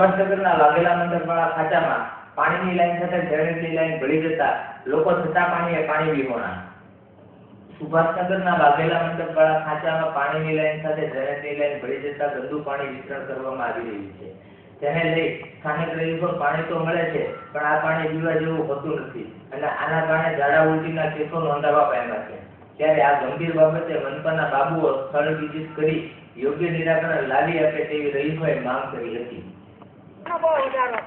સુભાષનગરના વાઘેલા મંડપવાળા ખાંચામાં પાણીની લાઈન સાથે ડ્રેનેજની લાઈન ભળી જતા લોકો થતા પાણીએ પાણી વિહોણા સુભાષનગરના વાઘેલા મંડપવાળા ખાંચામાં પાણીની લાઈન સાથે ડ્રેનેજની લાઈન ભળી જતા ગંદુ પાણી વિતરણ કરવામાં આવી રહ્યું છે. તેને લઈ સ્થાનિક રહીશો પાણી તો મળે છે, પણ આ પાણી પીવા જેવું હોતું નથી અને આના કારણે ઝાડા ઉલટીના કેસો નોંધાવા પામ્યા છે. ત્યારે આ ગંભીર બાબતે મનપાના બાબુઓ સ્થળ વિઝિટ કરી યોગ્ય નિરાકરણ લાવી આપે તેવી રહીશોએ માંગ કરી હતી. ဘောကြတော့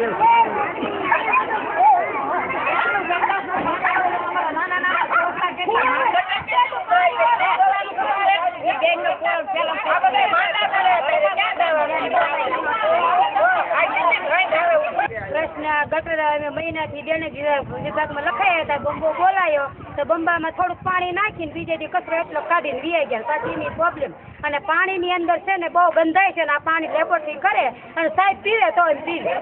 Thank you. પ્રશ્ન ગટર અમે મહિનાથી ડેનેજ વિભાગમાં લખાયા હતા બંબો બોલાયો, તો બંબામાં થોડુંક પાણી નાખીને બીજે દી કચરો એટલો કાઢીને વીઆઈ ગયા. પછી પ્રોબ્લેમ અને પાણીની અંદર છે ને બહુ ગંધાય છે ને આ પાણી લેબોરેટરી કરે અને સાહેબ પીવે તો પીવે.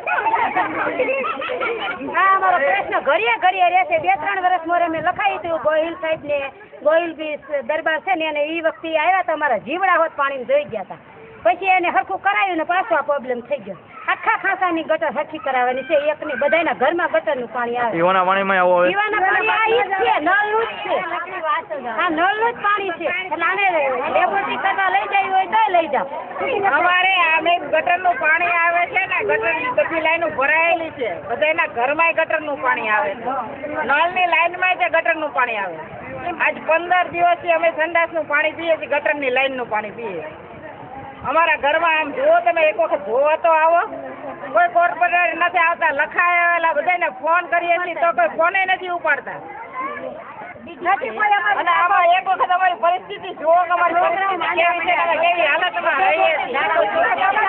હા અમારો પ્રશ્ન ઘડીએ ઘડીએ રહેશે બે, ત્રણ વર્ષ મોરે મેં લખાયું હતું, ગોહિલ સાહેબને ગોહિલ બી દરબાર છે ને એને એ વખતે આવ્યા તો અમારા જીવડા હોત પાણી જોઈ ગયા હતા. પછી એને હરખું કરાયું ને પાછો આ પ્રોબ્લેમ થઈ ગયો. આખા ખાસાની ગટર હરખી કરાવવાની છે એક એકની બધાયના ઘરમાં ગટરનું પાણી આવે. પીવાના પાણીમાં આવો આવે પીવાના પાણી આ ઈ જ છે નળનું જ છે. આ નળનું જ પાણી છે. એટલે આને લેબોરેટરી કરવા લઈ જાય હોય તો લઈ જાવ અમારે આમે ગટરનું પાણી આવે છે ને ગટરની બધી લાઈનો ભરાયેલી છે. બધાના ઘરમાંય ગટરનું પાણી આવે છે. નળની લાઈનમાં તે ગટરનું પાણી આવે આજ પંદર દિવસથી અમે સંડાસનું પાણી પીએ છીએ ગટરની લાઈનનું પાણી પીએ અમારા ઘરમાં આમ જુઓ તમે એક વખત જોવો તો આવો. કોઈ કોર્પોરેટર નથી આવતા લખાયેલા બધાને ફોન કરીએ છીએ તો કોઈ ફોને નથી ઉપાડતા. અને આમાં એક વખત અમારી પરિસ્થિતિ જુઓ કે અમારી પરિસ્થિતિ કેવી છે કેવી હાલતમાં રહીએ છીએ.